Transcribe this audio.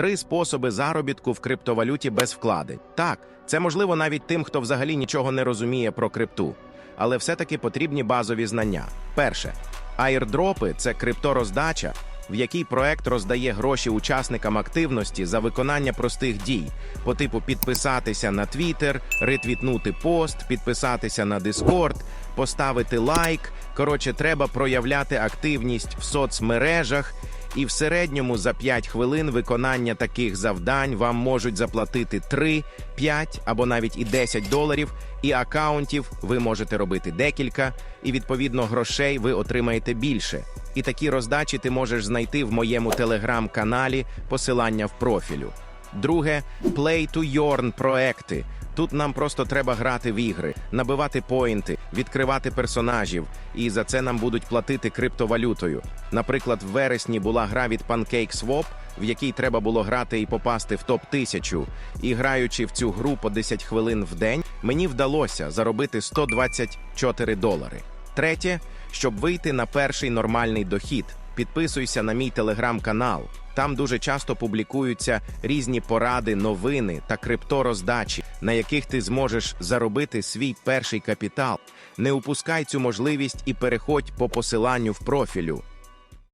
Три способи заробітку в криптовалюті без вкладень. Так, це можливо навіть тим, хто взагалі нічого не розуміє про крипту, але все-таки потрібні базові знання. Перше, аірдропи це криптороздача, в якій проект роздає гроші учасникам активності за виконання простих дій, по типу підписатися на Twitter, ретвітнути пост, підписатися на Discord, поставити лайк. Коротше, треба проявляти активність в соцмережах. І в середньому за 5 хвилин виконання таких завдань вам можуть заплатити 3, 5 або навіть і 10 доларів, і акаунтів ви можете робити декілька, і відповідно грошей ви отримаєте більше. І такі роздачі ти можеш знайти в моєму телеграм-каналі, посилання в профілю. Друге Play to Earn проекти. Тут нам просто треба грати в ігри, набивати поінти, відкривати персонажів, і за це нам будуть платити криптовалютою. Наприклад, в вересні була гра від PancakeSwap, в якій треба було грати і попасти в топ 1000 І граючи в цю гру по 10 хвилин в день, мені вдалося заробити 124 долари. Третє, щоб вийти на перший нормальний дохід, підписуйся на мій телеграм-канал. Там дуже часто публікуються різні поради, новини та криптороздачі, на яких ти зможеш заробити свій перший капітал. Не упускай цю можливість і переходь по посиланню в профілю.